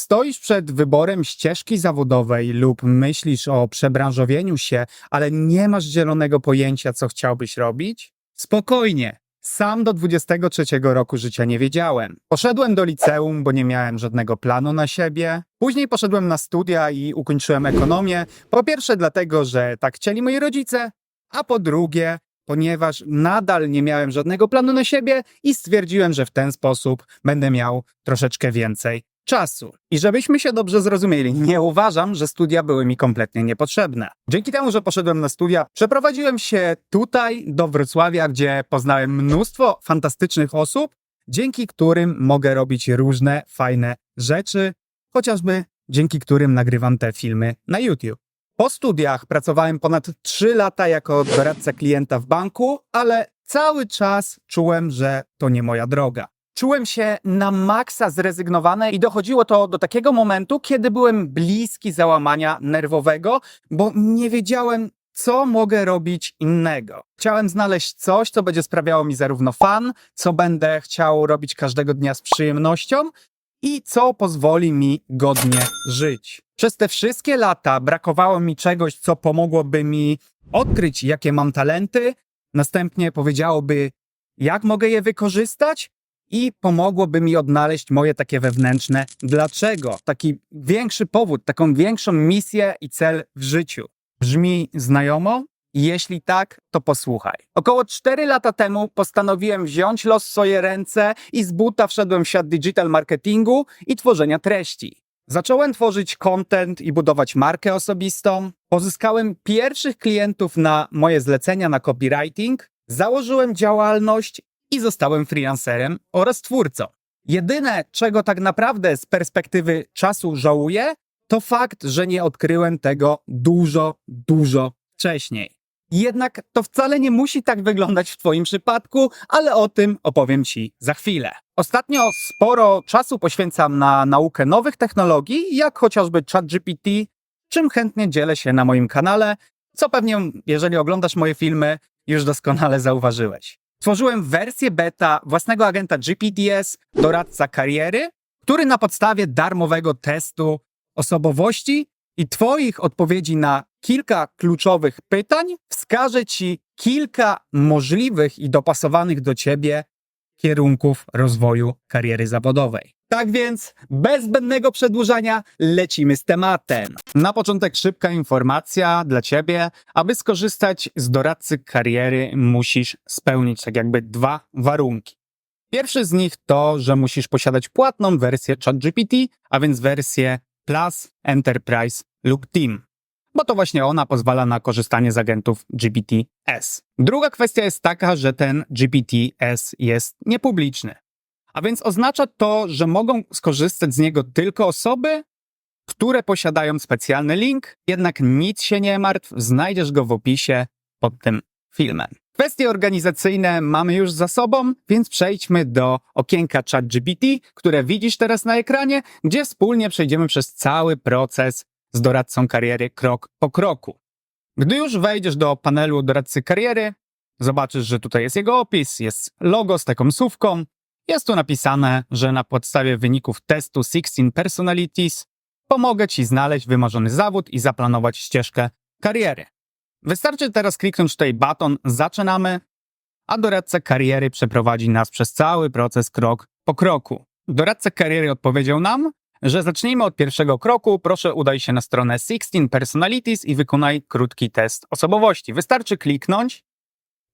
Stoisz przed wyborem ścieżki zawodowej lub myślisz o przebranżowieniu się, ale nie masz zielonego pojęcia, co chciałbyś robić? Spokojnie. Sam do 23 roku życia nie wiedziałem. Poszedłem do liceum, bo nie miałem żadnego planu na siebie. Później poszedłem na studia i ukończyłem ekonomię. Po pierwsze dlatego, że tak chcieli moi rodzice, a po drugie, ponieważ nadal nie miałem żadnego planu na siebie i stwierdziłem, że w ten sposób będę miał troszeczkę więcej czasu. I żebyśmy się dobrze zrozumieli, nie uważam, że studia były mi kompletnie niepotrzebne. Dzięki temu, że poszedłem na studia, przeprowadziłem się tutaj do Wrocławia, gdzie poznałem mnóstwo fantastycznych osób, dzięki którym mogę robić różne fajne rzeczy, chociażby dzięki którym nagrywam te filmy na YouTube. Po studiach pracowałem ponad 3 lata jako doradca klienta w banku, ale cały czas czułem, że to nie moja droga. Czułem się na maksa zrezygnowany i dochodziło to do takiego momentu, kiedy byłem bliski załamania nerwowego, bo nie wiedziałem, co mogę robić innego. Chciałem znaleźć coś, co będzie sprawiało mi zarówno fan, co będę chciał robić każdego dnia z przyjemnością i co pozwoli mi godnie żyć. Przez te wszystkie lata brakowało mi czegoś, co pomogłoby mi odkryć, jakie mam talenty, następnie powiedziałoby, jak mogę je wykorzystać i pomogłoby mi odnaleźć moje takie wewnętrzne dlaczego. Taki większy powód, taką większą misję i cel w życiu. Brzmi znajomo? Jeśli tak, to posłuchaj. Około 4 lata temu postanowiłem wziąć los w swoje ręce i z buta wszedłem w świat digital marketingu i tworzenia treści. Zacząłem tworzyć content i budować markę osobistą. Pozyskałem pierwszych klientów na moje zlecenia na copywriting. Założyłem działalność i zostałem freelancerem oraz twórcą. Jedyne, czego tak naprawdę z perspektywy czasu żałuję, to fakt, że nie odkryłem tego dużo, dużo wcześniej. Jednak to wcale nie musi tak wyglądać w Twoim przypadku, ale o tym opowiem Ci za chwilę. Ostatnio sporo czasu poświęcam na naukę nowych technologii, jak chociażby ChatGPT, czym chętnie dzielę się na moim kanale, co pewnie, jeżeli oglądasz moje filmy, już doskonale zauważyłeś. Tworzyłem wersję beta własnego agenta GPDS, doradca kariery, który na podstawie darmowego testu osobowości i Twoich odpowiedzi na kilka kluczowych pytań wskaże Ci kilka możliwych i dopasowanych do Ciebie kierunków rozwoju kariery zawodowej. Tak więc, bez zbędnego przedłużania, lecimy z tematem. Na początek szybka informacja dla Ciebie. Aby skorzystać z doradcy kariery, musisz spełnić tak jakby dwa warunki. Pierwszy z nich to, że musisz posiadać płatną wersję ChatGPT, a więc wersję Plus, Enterprise lub Team, bo to właśnie ona pozwala na korzystanie z agentów GPT-S. Druga kwestia jest taka, że ten GPT-S jest niepubliczny, a więc oznacza to, że mogą skorzystać z niego tylko osoby, które posiadają specjalny link, jednak nic się nie martw, znajdziesz go w opisie pod tym filmem. Kwestie organizacyjne mamy już za sobą, więc przejdźmy do okienka ChatGPT, które widzisz teraz na ekranie, gdzie wspólnie przejdziemy przez cały proces z doradcą kariery krok po kroku. Gdy już wejdziesz do panelu doradcy kariery, zobaczysz, że tutaj jest jego opis, jest logo z taką słówką. Jest tu napisane, że na podstawie wyników testu 16 Personalities pomogę Ci znaleźć wymarzony zawód i zaplanować ścieżkę kariery. Wystarczy teraz kliknąć tutaj baton Zaczynamy, a doradca kariery przeprowadzi nas przez cały proces krok po kroku. Doradca kariery odpowiedział nam, że zacznijmy od pierwszego kroku. Proszę udaj się na stronę 16 Personalities i wykonaj krótki test osobowości. Wystarczy kliknąć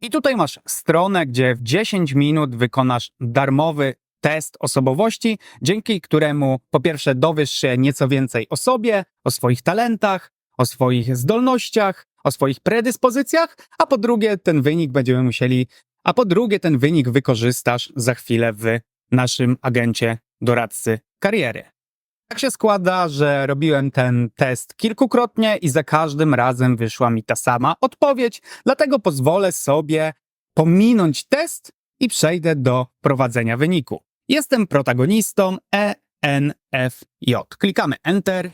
i tutaj masz stronę, gdzie w 10 minut wykonasz darmowy test osobowości, dzięki któremu po pierwsze dowiesz się nieco więcej o sobie, o swoich talentach, o swoich zdolnościach, o swoich predyspozycjach, a po drugie ten wynik będziemy musieli, a po drugie ten wynik wykorzystasz za chwilę w naszym agencie doradcy kariery. Tak się składa, że robiłem ten test kilkukrotnie i za każdym razem wyszła mi ta sama odpowiedź, dlatego pozwolę sobie pominąć test i przejdę do prowadzenia wyniku. Jestem protagonistą ENFJ. Klikamy Enter.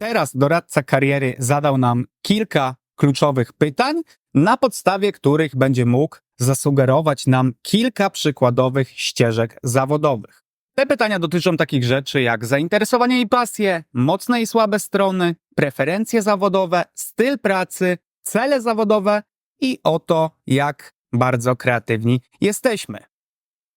Teraz doradca kariery zadał nam kilka kluczowych pytań, na podstawie których będzie mógł zasugerować nam kilka przykładowych ścieżek zawodowych. Te pytania dotyczą takich rzeczy jak zainteresowania i pasje, mocne i słabe strony, preferencje zawodowe, styl pracy, cele zawodowe i o to, jak bardzo kreatywni jesteśmy.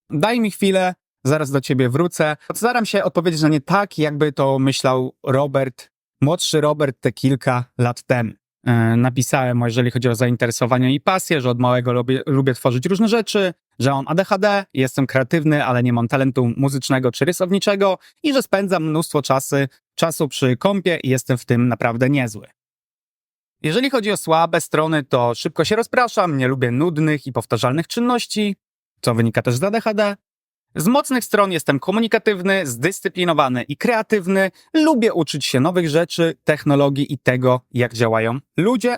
Daj mi chwilę, zaraz do ciebie wrócę. Staram się odpowiedzieć na nie tak, jakby to myślał Robert, młodszy Robert te kilka lat temu. E, napisałem, jeżeli chodzi o zainteresowania i pasje, że od małego lubię, lubię tworzyć różne rzeczy, że mam ADHD, jestem kreatywny, ale nie mam talentu muzycznego czy rysowniczego i że spędzam mnóstwo czasy, czasu przy kąpie i jestem w tym naprawdę niezły. Jeżeli chodzi o słabe strony, to szybko się rozpraszam, nie lubię nudnych i powtarzalnych czynności, co wynika też z ADHD. Z mocnych stron jestem komunikatywny, zdyscyplinowany i kreatywny, lubię uczyć się nowych rzeczy, technologii i tego, jak działają ludzie.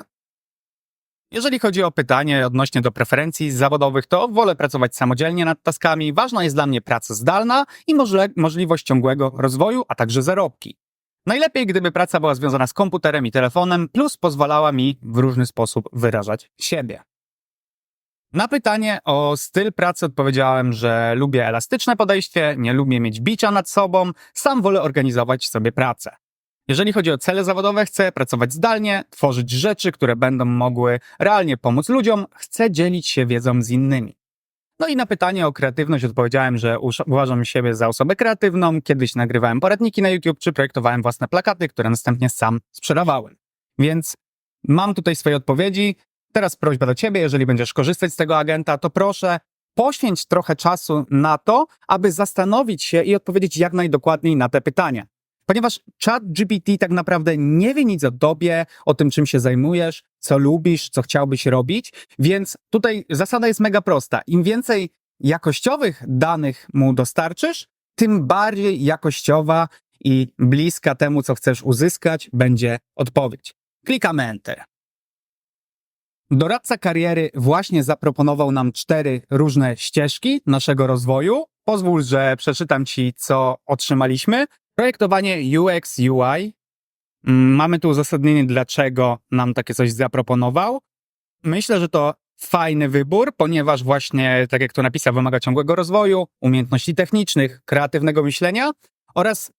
Jeżeli chodzi o pytanie odnośnie do preferencji zawodowych, to wolę pracować samodzielnie nad taskami. Ważna jest dla mnie praca zdalna i możle- możliwość ciągłego rozwoju, a także zarobki. Najlepiej, gdyby praca była związana z komputerem i telefonem, plus pozwalała mi w różny sposób wyrażać siebie. Na pytanie o styl pracy odpowiedziałem, że lubię elastyczne podejście, nie lubię mieć bicia nad sobą, sam wolę organizować sobie pracę. Jeżeli chodzi o cele zawodowe, chcę pracować zdalnie, tworzyć rzeczy, które będą mogły realnie pomóc ludziom, chcę dzielić się wiedzą z innymi. No i na pytanie o kreatywność odpowiedziałem, że uważam siebie za osobę kreatywną. Kiedyś nagrywałem poradniki na YouTube, czy projektowałem własne plakaty, które następnie sam sprzedawałem. Więc mam tutaj swoje odpowiedzi. Teraz prośba do ciebie, jeżeli będziesz korzystać z tego agenta, to proszę poświęć trochę czasu na to, aby zastanowić się i odpowiedzieć jak najdokładniej na te pytania. Ponieważ chat GPT tak naprawdę nie wie nic o tobie, o tym, czym się zajmujesz, co lubisz, co chciałbyś robić, więc tutaj zasada jest mega prosta. Im więcej jakościowych danych mu dostarczysz, tym bardziej jakościowa i bliska temu, co chcesz uzyskać, będzie odpowiedź. Klikamy Enter. Doradca kariery właśnie zaproponował nam cztery różne ścieżki naszego rozwoju. Pozwól, że przeczytam Ci, co otrzymaliśmy. Projektowanie UX, UI. Mm, Mamy tu uzasadnienie, dlaczego nam takie coś zaproponował. Myślę, że to fajny wybór, ponieważ właśnie, tak jak tu napisał, wymaga ciągłego rozwoju, umiejętności technicznych, kreatywnego myślenia oraz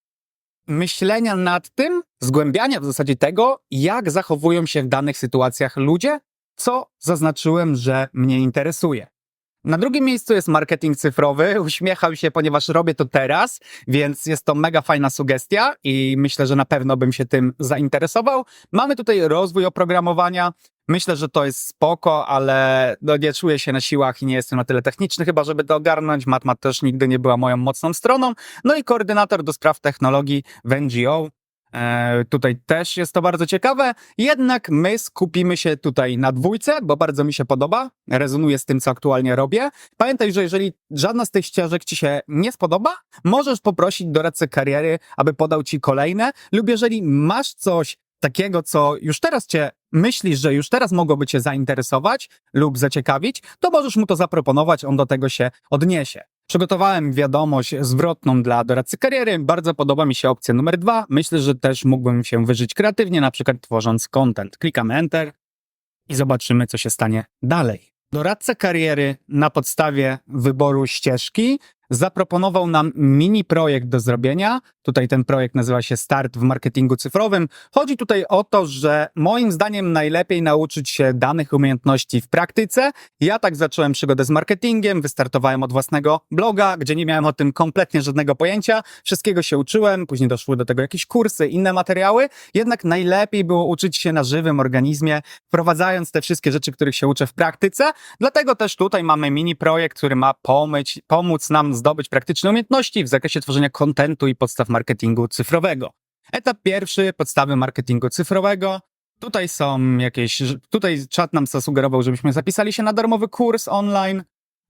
myślenia nad tym, zgłębiania w zasadzie tego, jak zachowują się w danych sytuacjach ludzie, co zaznaczyłem, że mnie interesuje. Na drugim miejscu jest marketing cyfrowy. Uśmiecham się, ponieważ robię to teraz, więc jest to mega fajna sugestia i myślę, że na pewno bym się tym zainteresował. Mamy tutaj rozwój oprogramowania. Myślę, że to jest spoko, ale no nie czuję się na siłach i nie jestem na tyle techniczny, chyba żeby to ogarnąć. Matma też nigdy nie była moją mocną stroną. No i koordynator do spraw technologii w NGO. E, tutaj też jest to bardzo ciekawe, jednak my skupimy się tutaj na dwójce, bo bardzo mi się podoba, rezonuje z tym, co aktualnie robię. Pamiętaj, że jeżeli żadna z tych ścieżek ci się nie spodoba, możesz poprosić doradcę kariery, aby podał ci kolejne, lub jeżeli masz coś takiego, co już teraz cię myślisz, że już teraz mogłoby cię zainteresować lub zaciekawić, to możesz mu to zaproponować, on do tego się odniesie. Przygotowałem wiadomość zwrotną dla doradcy kariery. Bardzo podoba mi się opcja numer dwa. Myślę, że też mógłbym się wyżyć kreatywnie, na przykład tworząc content. Klikamy Enter i zobaczymy, co się stanie dalej. Doradca kariery na podstawie wyboru ścieżki zaproponował nam mini projekt do zrobienia. Tutaj ten projekt nazywa się Start w marketingu cyfrowym. Chodzi tutaj o to, że moim zdaniem najlepiej nauczyć się danych umiejętności w praktyce. Ja tak zacząłem przygodę z marketingiem, wystartowałem od własnego bloga, gdzie nie miałem o tym kompletnie żadnego pojęcia. Wszystkiego się uczyłem, później doszły do tego jakieś kursy, inne materiały. Jednak najlepiej było uczyć się na żywym organizmie, wprowadzając te wszystkie rzeczy, których się uczę w praktyce. Dlatego też tutaj mamy mini projekt, który ma pomyć, pomóc nam zdobyć praktyczne umiejętności w zakresie tworzenia kontentu i podstaw marketingu cyfrowego. Etap pierwszy, podstawy marketingu cyfrowego. Tutaj są jakieś, tutaj czat nam zasugerował, żebyśmy zapisali się na darmowy kurs online,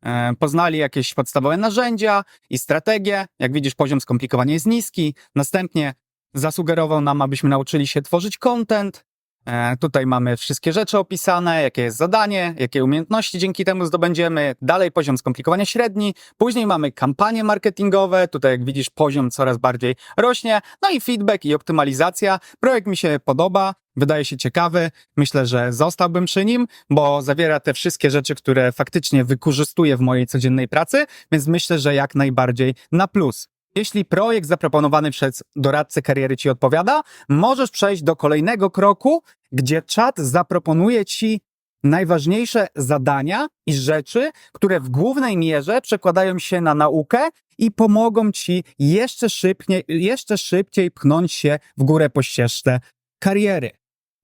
e, poznali jakieś podstawowe narzędzia i strategie. Jak widzisz, poziom skomplikowania jest niski. Następnie zasugerował nam, abyśmy nauczyli się tworzyć content. E, Tutaj mamy wszystkie rzeczy opisane, jakie jest zadanie, jakie umiejętności dzięki temu zdobędziemy. Dalej poziom skomplikowania średni. Później mamy kampanie marketingowe. Tutaj, jak widzisz, poziom coraz bardziej rośnie. No i feedback i optymalizacja. Projekt mi się podoba. Wydaje się ciekawy. Myślę, że zostałbym przy nim, bo zawiera te wszystkie rzeczy, które faktycznie wykorzystuję w mojej codziennej pracy, więc myślę, że jak najbardziej na plus. Jeśli projekt zaproponowany przez doradcę kariery ci odpowiada, możesz przejść do kolejnego kroku, gdzie czat zaproponuje ci najważniejsze zadania i rzeczy, które w głównej mierze przekładają się na naukę i pomogą ci jeszcze szybciej, jeszcze szybciej pchnąć się w górę po ścieżce kariery.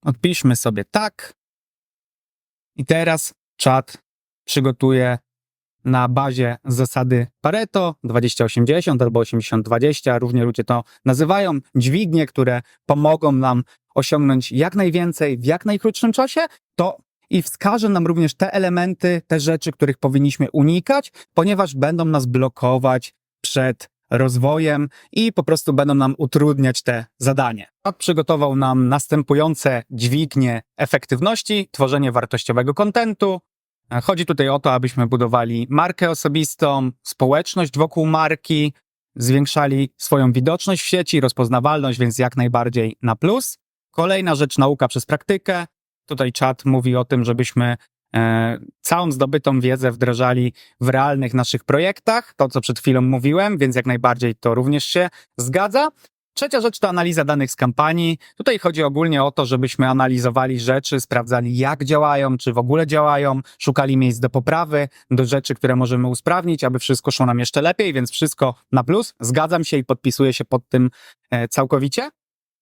Odpiszmy sobie tak. I teraz czat przygotuje na bazie zasady Pareto 20-80 albo 80-20, różnie ludzie to nazywają, dźwignie, które pomogą nam osiągnąć jak najwięcej w jak najkrótszym czasie, to i wskaże nam również te elementy, te rzeczy, których powinniśmy unikać, ponieważ będą nas blokować przed rozwojem i po prostu będą nam utrudniać te zadanie. Czat przygotował nam następujące dźwignie efektywności, tworzenie wartościowego kontentu, Chodzi tutaj o to, abyśmy budowali markę osobistą, społeczność wokół marki, zwiększali swoją widoczność w sieci, rozpoznawalność, więc jak najbardziej na plus. Kolejna rzecz, nauka przez praktykę. Tutaj czat mówi o tym, żebyśmy e, całą zdobytą wiedzę wdrażali w realnych naszych projektach, to co przed chwilą mówiłem, więc jak najbardziej to również się zgadza. Trzecia rzecz to analiza danych z kampanii. Tutaj chodzi ogólnie o to, żebyśmy analizowali rzeczy, sprawdzali jak działają, czy w ogóle działają, szukali miejsc do poprawy, do rzeczy, które możemy usprawnić, aby wszystko szło nam jeszcze lepiej, więc wszystko na plus. Zgadzam się i podpisuję się pod tym e, całkowicie.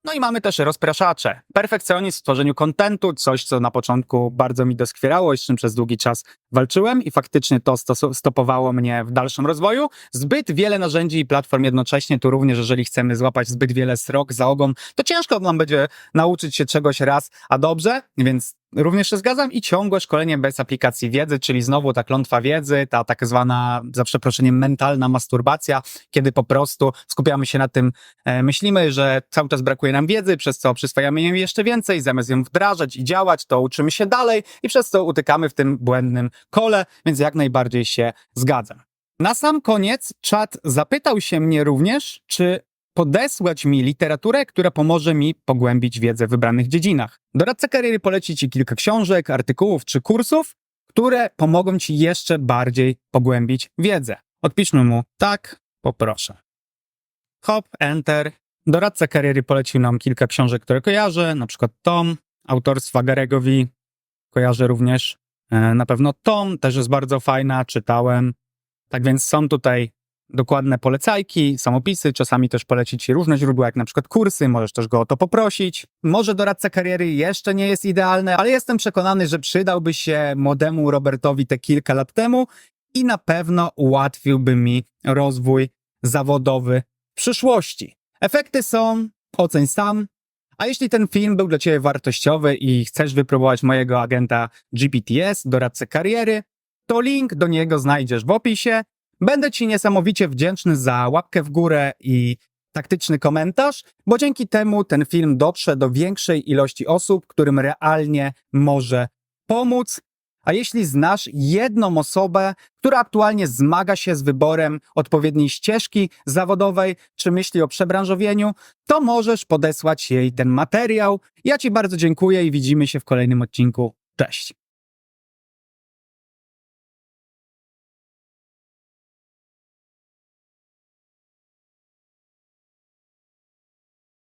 No i mamy też rozpraszacze. Perfekcjonizm w tworzeniu kontentu, coś, co na początku bardzo mi doskwierało i z czym przez długi czas walczyłem i faktycznie to stopowało mnie w dalszym rozwoju. Zbyt wiele narzędzi i platform jednocześnie, tu również jeżeli chcemy złapać zbyt wiele srok za ogon, to ciężko nam będzie nauczyć się czegoś raz, a dobrze, więc również się zgadzam i ciągłe szkolenie bez aplikacji wiedzy, czyli znowu ta klątwa wiedzy, ta tak zwana, za przeproszeniem, mentalna masturbacja, kiedy po prostu skupiamy się na tym, e, myślimy, że cały czas brakuje nam wiedzy, przez co przyswajamy jej jeszcze więcej, zamiast ją wdrażać i działać, to uczymy się dalej i przez co utykamy w tym błędnym kole, więc jak najbardziej się zgadzam. Na sam koniec czat zapytał się mnie również, czy podesłać mi literaturę, która pomoże mi pogłębić wiedzę w wybranych dziedzinach. Doradca kariery poleci Ci kilka książek, artykułów czy kursów, które pomogą Ci jeszcze bardziej pogłębić wiedzę. Odpiszmy mu tak, poproszę. Hop, enter. Doradca kariery polecił nam kilka książek, które kojarzę, na przykład Tom, autorstwa Garego. Kojarzę również e, na pewno Tom, też jest bardzo fajna, czytałem. Tak więc są tutaj dokładne polecajki, samopisy, czasami też polecić ci różne źródła, jak na przykład kursy, możesz też go o to poprosić. Może doradca kariery jeszcze nie jest idealny, ale jestem przekonany, że przydałby się młodemu Robertowi te kilka lat temu i na pewno ułatwiłby mi rozwój zawodowy w przyszłości. Efekty są, oceń sam. A jeśli ten film był dla Ciebie wartościowy i chcesz wypróbować mojego agenta GPTS, doradcę kariery, to link do niego znajdziesz w opisie. Będę Ci niesamowicie wdzięczny za łapkę w górę i taktyczny komentarz, bo dzięki temu ten film dotrze do większej ilości osób, którym realnie może pomóc. A jeśli znasz jedną osobę, która aktualnie zmaga się z wyborem odpowiedniej ścieżki zawodowej, czy myśli o przebranżowieniu, to możesz podesłać jej ten materiał. Ja Ci bardzo dziękuję i widzimy się w kolejnym odcinku. Cześć!